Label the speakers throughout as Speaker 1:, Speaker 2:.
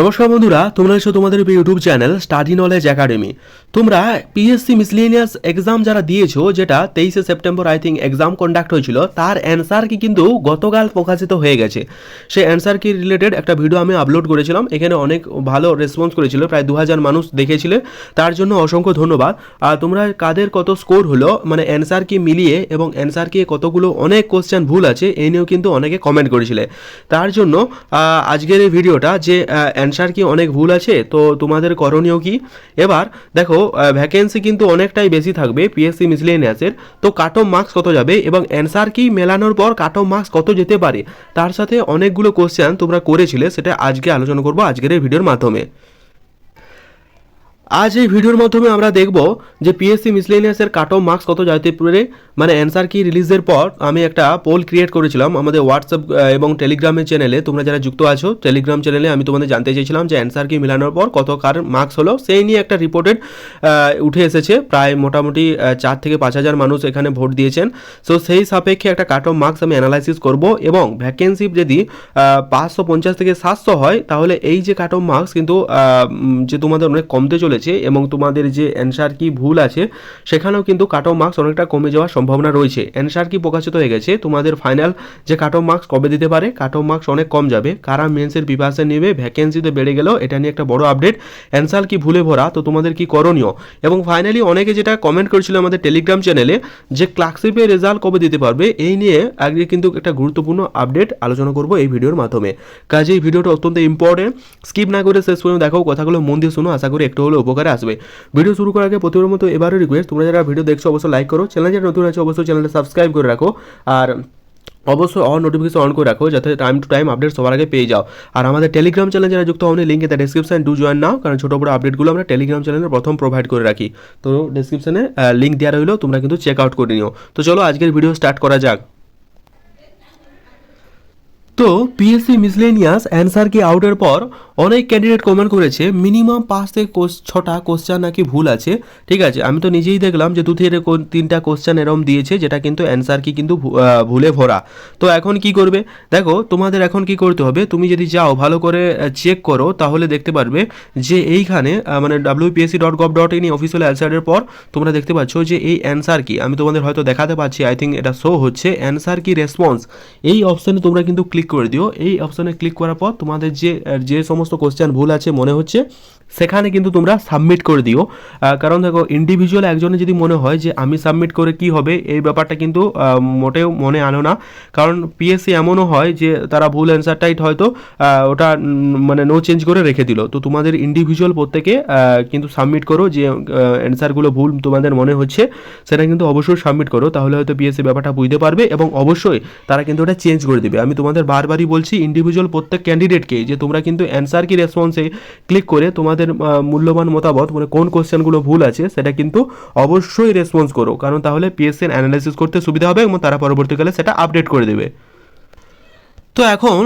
Speaker 1: নমস্কার বন্ধুরা, তোমরা এসো তোমাদের YouTube channel study knowledge academy তোমরা পিএসসি মিসলেনিয়াস এক্সাম যারা দিয়েছ, যেটা তেইশে September I think exam conduct হয়েছিল, তার অ্যান্সার কি কিন্তু গতকাল প্রকাশিত হয়ে গেছে। সেই অ্যান্সার কি রিলেটেড একটা ভিডিও আমি আপলোড করেছিলাম, এখানে অনেক ভালো রেসপন্স করেছিল, প্রায় দু হাজার মানুষ দেখেছিলে, তার জন্য অসংখ্য ধন্যবাদ। আর তোমরা কাদের কত স্কোর হলো মানে অ্যান্সার কি মিলিয়ে এবং অ্যান্সার কি কতগুলো অনেক কোশ্চেন ভুল আছে এই নিয়েও কিন্তু অনেকে কমেন্ট করেছিলে। তার জন্য আজকের এই ভিডিওটা যে অ্যান্সার কি অনেক ভুল আছে? তো তোমাদের করণীয় কি? এবার দেখো ভ্যাকেন্সি কিন্তু অনেকটাই বেশি থাকবে পিএসসি মিসলেনিয়াসের তো কাট অফ মার্কস কত যাবে এবং অ্যান্সার কি মেলানোর পর কাট অফ মার্কস কত যেতে পারে? তার সাথে অনেকগুলো কোশ্চেন তোমরা করেছিলে, সেটা আজকে আলোচনা করব আজকের এই ভিডিওর মাধ্যমে। আজ এই ভিডিওর মাধ্যমে আমরা দেখব যে পিএসসি মিসলেনিয়াসের কাট অফ মার্কস কত যেতে পারে মানে অ্যান্সার কি রিলিজের পর আমি একটা পোল ক্রিয়েট করেছিলাম আমাদের হোয়াটসঅ্যাপ এবং টেলিগ্রামের চ্যানেলে তোমরা যারা যুক্ত আছো টেলিগ্রাম চ্যানেলে আমি তোমাদের জানতে চেয়েছিলাম যে অ্যান্সার কি মেলানোর পর কত কার মার্কস হলো। সেই নিয়ে একটা রিপোর্টেড উঠে এসেছে। প্রায় মোটামুটি চার থেকে পাঁচ হাজার মানুষ এখানে ভোট দিয়েছেন। সো সেই সাপেক্ষে একটা কাট অফ মার্কস আমি অ্যানালাইসিস করব এবং ভ্যাকেন্সি যদি পাঁচশো পঞ্চাশ থেকে সাতশো হয়, তাহলে এই যে কাট অফ মার্কস কিন্তু যে তোমাদের অনেক কমতে চলেছে এবং তোমাদের যে অ্যান্সার কি ভুল আছে, সেখানেও কিন্তু কাট অফ মার্কস অনেকটা কমে যাওয়ার সম্ভাবনা রয়েছে। অ্যান্সার কি প্রকাশিত হয়ে গেছে? তোমাদের ফাইনাল যে কাট অফ মার্কস কবে দিতে পারে? কাট অফ মার্কস অনেক কম যাবে। কারা মেন্সের প্রিপারেশন নেবে? ভ্যাকেন্সিতে বেড়ে গেলেও এটা নিয়ে একটা বড় আপডেট অ্যান্সার কি ভুলে ভরা? তো তোমাদের কি করণীয়? এবং ফাইনালি অনেকে যেটা কমেন্ট করেছিল আমাদের টেলিগ্রাম চ্যানেলে যে ক্লার্কশিপের রেজাল্ট কবে দিতে পারবে? এই নিয়ে আগে কিন্তু একটা গুরুত্বপূর্ণ আপডেট আলোচনা করব এই ভিডিওর মাধ্যমে। কাজে এই ভিডিওটা অত্যন্ত ইম্পর্টেন্ট স্কিপ না করে শেষ পর্যন্ত দেখো কথাগুলো মন দিয়ে শুনো। আশা করি একটু হলে উপকারে আসবে। ভিডিও শুরু করার আগে প্রতিবার মতো এবারও রিকোয়েস্ট তোমরা যারা ভিডিও দেখছ, অবশ্যই লাইক করো। চ্যানেল যারা নতুন আছে, অবশ্যই চ্যানেলটা সাবস্ক্রাইব করে রাখো। আর অবশ্যই অন নোটিফিকেশন অন করে রাখো, যাতে টাইম টু টাইম আপডেট সবার আগে পেয়ে যাও। আর আমাদের টেলিগ্রাম চ্যানেল যারা যুক্ত হওনি link the description do join now, কারণ ছোটো বড় আপডেটগুলো আমরা টেলিগ্রাম চ্যানেলে প্রথম প্রোভাইড করে রাখি। তো ডিসক্রিপশনে লিঙ্ক দেওয়া রইল, তোমরা কিন্তু চেক আউট করে নিও। তো চলো, আজকের ভিডিও স্টার্ট করা যাক। তো পিএসসি মিসলেনিয়াস অ্যান্সার কি আউটের পর অনেক ক্যান্ডিডেট কমেন্ট করেছে মিনিমাম পাঁচ থেকে কোস- ছটা কোশ্চেন নাকি ভুল আছে, ঠিক আছে? আমি তো নিজেই দেখলাম যে দু থেকে তিনটা কোশ্চেন এরম দিয়েছে, যেটা কিন্তু অ্যান্সার কি কিন্তু ভুলে ভরা। তো এখন কি করবে? দেখো, তোমাদের এখন কি করতে হবে? তুমি যদি যাও, ভালো করে চেক করো, তাহলে দেখতে পারবে যে এইখানে মানে WPSC dot gov dot in official অ্যান্সারের পর তোমরা দেখতে পাচ্ছ যে এই অ্যান্সার কি। আমি তোমাদের হয়তো দেখাতে পাচ্ছি আই থিঙ্ক এটা শো হচ্ছে। অ্যান্সার কি রেসপন্স এই অপশানে তোমরা কিন্তু ক্লিক করে দিও। এই অপশানে ক্লিক করার পর তোমাদের যে যে সমস্ত কোশ্চেন ভুল আছে মনে হচ্ছে, সেখানে কিন্তু তোমরা সাবমিট করে দিও। কারণ দেখো ইন্ডিভিজুয়াল একজনে যদি মনে হয় যে আমি সাবমিট করে কি হবে, এই ব্যাপারটা কিন্তু মোটেও মনে আনো না। কারণ পিএসসি এমনও হয় যে, তারা ভুল অ্যান্সারটাই হয়তো ওটা মানে নো চেঞ্জ করে রেখে দিল। তো তোমাদের ইন্ডিভিজুয়াল প্রত্যেকে কিন্তু সাবমিট করো যে অ্যান্সারগুলো ভুল তোমাদের মনে হচ্ছে, সেটা কিন্তু অবশ্যই সাবমিট করো। তাহলে হয়তো পিএসসি ব্যাপারটা বুঝতে পারবে এবং অবশ্যই তারা কিন্তু ওটা চেঞ্জ করে দেবে। আমি তোমাদের বারবারই বলছি ইন্ডিভিজুয়াল প্রত্যেক ক্যান্ডিডেটকে যে তোমরা কিন্তু অ্যান্সার কি রেসপন্সে ক্লিক করে তোমাদের মূল্যবান মতামত মানে কোন কোশ্চেনগুলো ভুল আছে সেটা কিন্তু অবশ্যই রেসপন্স করো। কারণ তাহলে পিএসসি অ্যানালাইসিস করতে সুবিধা হবে এবং তারা পরবর্তীকালে সেটা আপডেট করে দেবে। তো এখন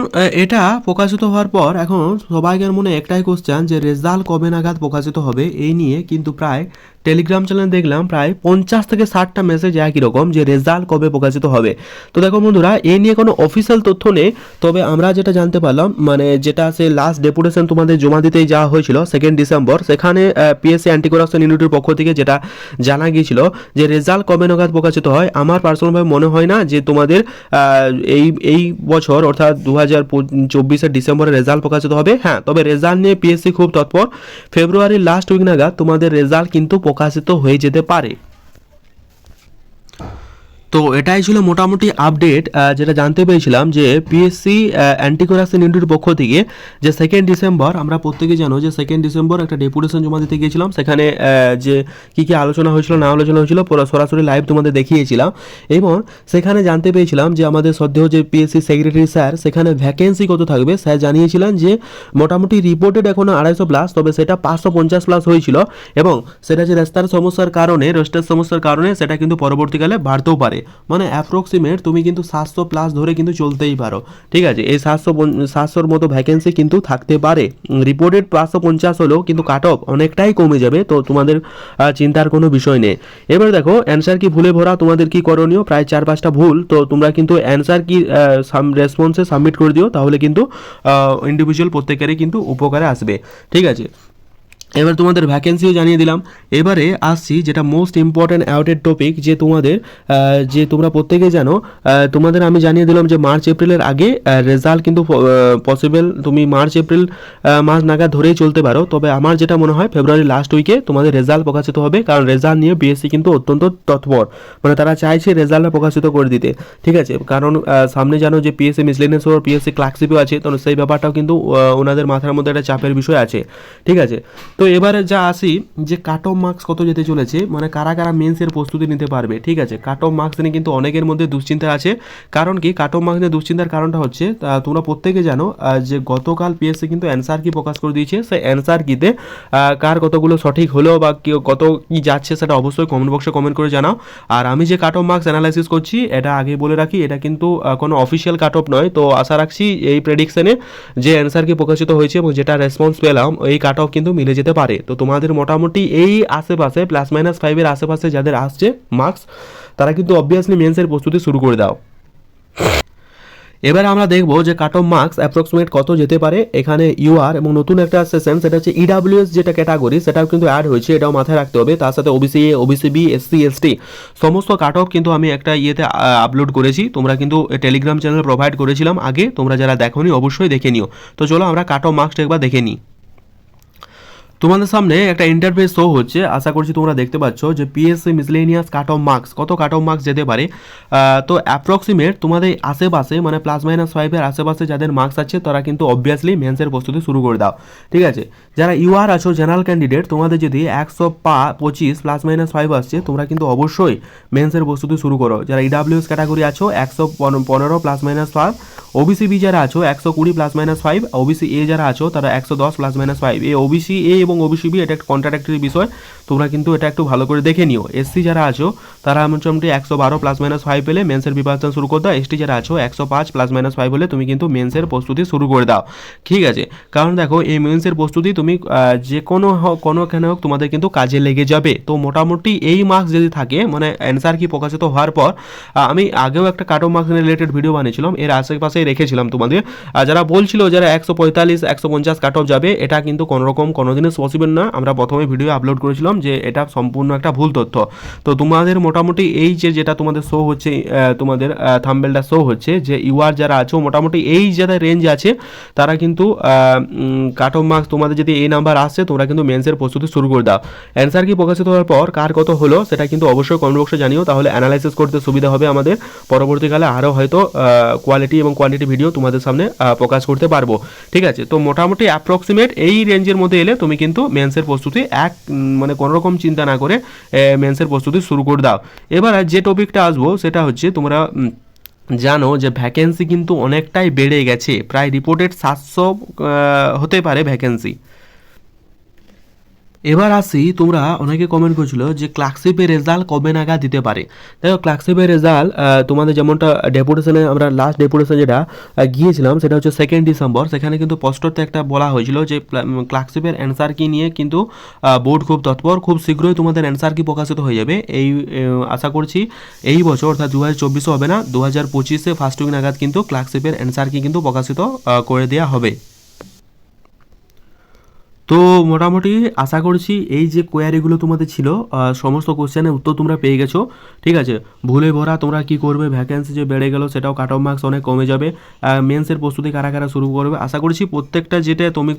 Speaker 1: এটা প্রকাশিত হওয়ার পর এখন সবাইকার মনে একটাই কোশ্চেন যে রেজাল্ট কবে নাগাদ প্রকাশিত হবে, এই নিয়ে কিন্তু প্রায় টেলিগ্রাম চ্যানেল দেখলাম প্রায় পঞ্চাশ থেকে ষাটটা মেসেজ একই রকম যে রেজাল্ট কবে প্রকাশিত হবে। তো দেখো বন্ধুরা এই নিয়ে কোনো অফিসিয়াল তথ্য নেই, তবে আমরা যেটা জানতে পারলাম মানে যেটা সে লাস্ট ডেপুটেশন তোমাদের জমা দিতেই যাওয়া হয়েছিল সেকেন্ড ডিসেম্বর সেখানে পিএসসি অ্যান্টি করাপশন ইউনিটির পক্ষ থেকে যেটা জানা গিয়েছিল যে রেজাল্ট কবে নাগাদ প্রকাশিত হয়, আমার পার্সোনালভাবে মনে হয় না যে তোমাদের এই এই বছর, অর্থাৎ দু হাজার চব্বিশের ডিসেম্বরে রেজাল্ট প্রকাশিত হবে। হ্যাঁ তবে রেজাল্ট নিয়ে পিএসসি খুব তৎপর। ফেব্রুয়ারির লাস্ট উইক নাগাদ তোমাদের রেজাল্ট কিন্তু প্রকাশিত হয়ে যেতে পারে। তো এটাই ছিল মোটামুটি আপডেট যেটা জানতে পেরেছিলাম যে পিএসসি অ্যান্টি করাপশন ইউনিটের পক্ষ থেকে যে সেকেন্ড ডিসেম্বর আমরা প্রত্যেকে জানো যে সেকেন্ড ডিসেম্বর একটা ডেপুটেশন জমা দিতে গিয়েছিলাম। সেখানে যে কী কী আলোচনা হয়েছিল, না আলোচনা হয়েছিল সরাসরি লাইভ তোমাদের দেখিয়েছিলাম। এবং সেখানে জানতে পেরেছিলাম যে আমাদের সদ্য যে পিএসসি সেক্রেটারি স্যার সেখানে ভ্যাকেন্সি কত থাকবে? স্যার জানিয়েছিলেন যে মোটামুটি রিপোর্টেড এখনও আড়াইশো প্লাস তবে সেটা পাঁচশো পঞ্চাশ প্লাস হয়েছিল। এবং সেটা যে রাস্তার সমস্যার কারণে রোস্টার সমস্যার কারণে, সেটা কিন্তু পরবর্তীকালে বাড়তেও পারে। মানে অ্যাপ্রক্সিমেট তুমি কিন্তু সাতশো প্লাস ধরে কিন্তু চলতেই পারো। ঠিক আছে? এই সাতশো সাতশোর মতো ভ্যাকেন্সি কিন্তু থাকতে পারে। রিপোর্টেড পাঁচশো পঞ্চাশ হলেও কিন্তু কাট অফ অনেকটাই কমে যাবে, তো তোমাদের চিন্তার কোনো বিষয় নেই। এবার দেখো অ্যান্সার কি ভুলে ভরা, তোমাদের কি করণীয়? প্রায় চার পাঁচটা ভুল, তো তোমরা কিন্তু অ্যান্সার কি রেসপন্সে সাবমিট করে দিও, তাহলে কিন্তু ইন্ডিভিজুয়াল প্রত্যেকেরই কিন্তু উপকারে আসবে। ঠিক আছে? এবার তোমাদের ভ্যাকেন্সিও জানিয়ে দিলাম। এবারে আসছি যেটা মোস্ট ইম্পর্ট্যান্ট আউটেড টপিক যে তোমাদের যে তোমরা প্রত্যেকে জানো তোমাদের আমি জানিয়ে দিলাম যে মার্চ, এপ্রিলের আগে রেজাল্ট কিন্তু পসিবল তুমি মার্চ, এপ্রিল মাস নাগাদ ধরেই চলতে পারো। তবে আমার যেটা মনে হয় ফেব্রুয়ারি লাস্ট উইকে তোমাদের রেজাল্ট প্রকাশিত হবে, কারণ রেজাল্ট নিয়ে বিএসসি কিন্তু অত্যন্ত তৎপর। মানে তারা চাইছে রেজাল্টটা প্রকাশিত করে দিতে। ঠিক আছে? কারণ সামনে জানো যে পিএসসি মিসলেনিয়াস ও পিএসসি ক্লার্কশিপও আছে, তো সেই ব্যাপারটাও কিন্তু ওনাদের মাথার মধ্যে একটা চাপের বিষয় আছে। ঠিক আছে? তো এবারে যা আসি, যে কাট অফ মার্কস কত যেতে চলেছে মানে কারা কারা মেন্সের প্রস্তুতি নিতে পারবে, ঠিক আছে? কাট অফ মার্কস নিয়ে কিন্তু অনেকের মধ্যে দুশ্চিন্তা আছে। কারণ কি কাট অফ মার্কস নিয়ে দুশ্চিন্তার কারণটা হচ্ছে তোমরা প্রত্যেকে জানো যে গতকাল পিএসসি কিন্তু অ্যান্সার কি প্রকাশ করে দিয়েছে? সেই অ্যান্সার কিতে কার কতগুলো সঠিক হলো বা কি, কত কি যাচ্ছে সেটা অবশ্যই কমেন্ট বক্সে কমেন্ট করে জানাও। আর আমি যে কাট অফ মার্কস অ্যানালাইসিস করছি, এটা আগে বলে রাখি, এটা কিন্তু কোনো অফিসিয়াল কাট অফ নয়। তো আশা রাখছি এই প্রেডিকশনে যে অ্যান্সার কি প্রকাশিত হয়েছে এবং যেটা রেসপন্স পেলাম, এই কাট অফ কিন্তু মিলে যেতে পারে। তো তোমাদের মোটামুটি এই আশেপাশে প্লাস মাইনাস ফাইভের আশেপাশে যাদের আসছে মার্কস তারা কিন্তু অবভিয়াসলি মেন্সের প্রস্তুতি শুরু করে দাও। এবারে আমরা দেখব যে কাট অফ মার্কস অ্যাপ্রক্সিমেট কত যেতে পারে। এখানে ইউআর এবং নতুন একটা সেশন সেটা হচ্ছে ইডাব্লিউএস যেটা ক্যাটাগরি সেটাও কিন্তু অ্যাড হয়েছে, এটাও মাথায় রাখতে হবে। তার সাথে OBC A OBC B SC ST সমস্ত কাট অফ কিন্তু আমি একটা ইয়েতে আপলোড করেছি। তোমরা কিন্তু টেলিগ্রাম চ্যানেল প্রোভাইড করেছিলাম আগে, তোমরা যারা দেখোনি অবশ্যই দেখে নিও। তো চলো আমরা কাট অফ মার্কসটা একবার দেখে নিই। তোমাদের সামনে একটা ইন্টারফেস শো হচ্ছে। আশা করছি তোমরা দেখতে পাচ্ছ যে PSC miscellaneous cut off marks কত কাট অফ মার্কস যেতে পারে। তো অ্যাপ্রক্সিমেট তোমাদের আশেপাশে মানে প্লাস মাইনাস ফাইভের আশেপাশে যাদের মার্কস আছে, তারা কিন্তু অবভিয়াসলি মেন্সের প্রস্তুতি শুরু করে দাও। ঠিক আছে? যারা ইউআর আছো জেনারেল ক্যান্ডিডেট তোমাদের যদি একশো পা পঁচিশ প্লাস মাইনাস ফাইভ আসছে, তোমরা কিন্তু অবশ্যই মেন্সের প্রস্তুতি শুরু করো। যারা ইডাব্লিউএস ক্যাটাগরি আছো, একশো পনেরো plus minus five OBC B যারা আছো, একশো কুড়ি plus minus five OBC A যারা আছো, তারা একশো দশ প্লাস মাইনাস ফাইভ এই ওবিসি এ এবং ওবিসি বি এটা একটা কন্ট্রাডাক্টরি বিষয়। তোমরা কিন্তু এটা একটু ভালো করে দেখে নিও। এসসি যারা আছো, তারা মোটামুটি একশো বারো প্লাস মাইনাস ফাইভ পেলে মেন্সের প্রিপারেশন শুরু করে দাও। এসটি যারা আছো, একশো পাঁচ প্লাস মাইনাস ফাইভ হলে তুমি কিন্তু মেন্সের প্রস্তুতি শুরু করে দাও। ঠিক আছে? কারণ দেখো, এই মেন্সের প্রস্তুতি তুমি যে কোনো কোনোখানে হোক, তোমাদের কিন্তু কাজে লেগে যাবে। তো মোটামুটি এই মার্কস যদি থাকে মানে অ্যান্সার কি প্রকাশিত হওয়ার পর আমি আগেও একটা কাটো মার্কস রিলেটেড ভিডিও বানিয়েছিলাম, এর আশেপাশেই রেখেছিলাম তোমাদের। যারা বলছিল যারা একশো পঁয়তাল্লিশ, একশো পঞ্চাশ কাট অফ যাবে, এটা কিন্তু কোনোরকম কোনো কোনোদিনই পসিবল না। আমরা প্রথমে ভিডিও আপলোড করেছিলাম যে এটা সম্পূর্ণ একটা ভুল তথ্য। তো তোমাদের মোটামুটি এই যে যেটা তোমাদের শো হচ্ছে তোমাদের থাম্বেলটা শো হচ্ছে, যে ইউআর যারা আছো, মোটামুটি এই যারা রেঞ্জ আছে, তারা কিন্তু কাট অফ মার্কস তোমাদের যদি এই নাম্বার আসছে তোমরা কিন্তু মেন্সের প্রস্তুতি শুরু করে দাও। অ্যান্সার কি প্রকাশিত হওয়ার পর, কার কত হলো, সেটা কিন্তু অবশ্যই কমেন্ট বক্সে জানিও। তাহলে অ্যানালাইসিস করতে সুবিধা হবে আমাদের। পরবর্তীকালে আরও হয়তো কোয়ালিটি এবং কোয়ান্টিটি ভিডিও তোমাদের সামনে প্রকাশ করতে পারব। ঠিক আছে? তো মোটামুটি অ্যাপ্রক্সিমেট এই রেঞ্জের মধ্যে এলে তুমি কিন্তু মেন্সের প্রস্তুতি এক মানে কোনো রকম চিন্তা না করে মেন্সের প্রস্তুতি শুরু করে দাও। এবার যে টপিকটা আসব, সেটা হচ্ছে তোমরা জানো যে ভ্যাকেন্সি কিন্তু অনেকটাই বেড়ে গেছে। প্রায় রিপোর্টেড সাতশো হতে পারে ভ্যাকেন্সি এবার আসি তোমরা অনেকে কমেন্ট করছিল যে ক্লার্কশিপের রেজাল্ট কবে নাগাদ দিতে পারে। দেখো ক্লার্কশিপের রেজাল্ট তোমাদের যেমনটা ডেপুটেশনে আমরা লাস্ট ডেপুটেশন যেটা গিয়েছিলাম, সেটা হচ্ছে সেকেন্ড ডিসেম্বর সেখানে কিন্তু স্পষ্টতে একটা বলা হয়েছিল যে ক্লার্কশিপের অ্যান্সার কি নিয়ে কিন্তু বোর্ড খুব তৎপর, খুব শীঘ্রই তোমাদের অ্যান্সার কি প্রকাশিত হয়ে যাবে। এই আশা করছি এই বছর, অর্থাৎ দু হাজার চব্বিশে হবে না দু হাজার পঁচিশে ফার্স্ট উইক নাগাদ কিন্তু ক্লার্কশিপের অ্যান্সার কি কিন্তু প্রকাশিত করে দেওয়া হবে। তো মোটামুটি আশা করছি এই যে কোয়ারিগুলো তোমাদের ছিল সমস্ত কোশ্চেনের উত্তর তোমরা পেয়ে গেছো, ঠিক আছে? ভুলে ভরা তোমরা কি করবে ভ্যাকেন্সি যে বেড়ে গেল সেটাও কাট অফ মার্কস অনেক কমে যাবে মেন্সের প্রস্তুতি কারা কারা শুরু করবে, আশা করছি প্রত্যেকটা যেটা তুমি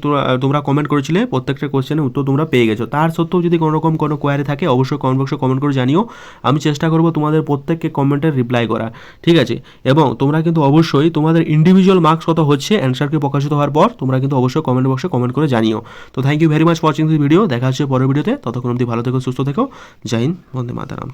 Speaker 1: তোমরা কমেন্ট করেছিলে, প্রত্যেকটা কোশ্চেনের উত্তর তোমরা পেয়ে গেছো। তার সত্ত্বেও যদি কোনো রকম কোনো কোয়ারি থাকে, অবশ্যই কমেন্ট বক্সে কমেন্ট করে জানিও। আমি চেষ্টা করব তোমাদের প্রত্যেককে কমেন্টের রিপ্লাই করা ঠিক আছে? এবং তোমরা কিন্তু অবশ্যই তোমাদের ইন্ডিভিজুয়াল মার্কস কত হচ্ছে অ্যান্সারকে প্রকাশিত হওয়ার পর, তোমরা কিন্তু অবশ্যই কমেন্ট বক্সে কমেন্ট করে জানিও। তো thank you very much watching this video দেখা হচ্ছে পরের ভিডিওতে। ততক্ষণ অবধি ভালো থেকো, সুস্থ থেকো। জয় হিন্দ, বন্দে মাতারাম।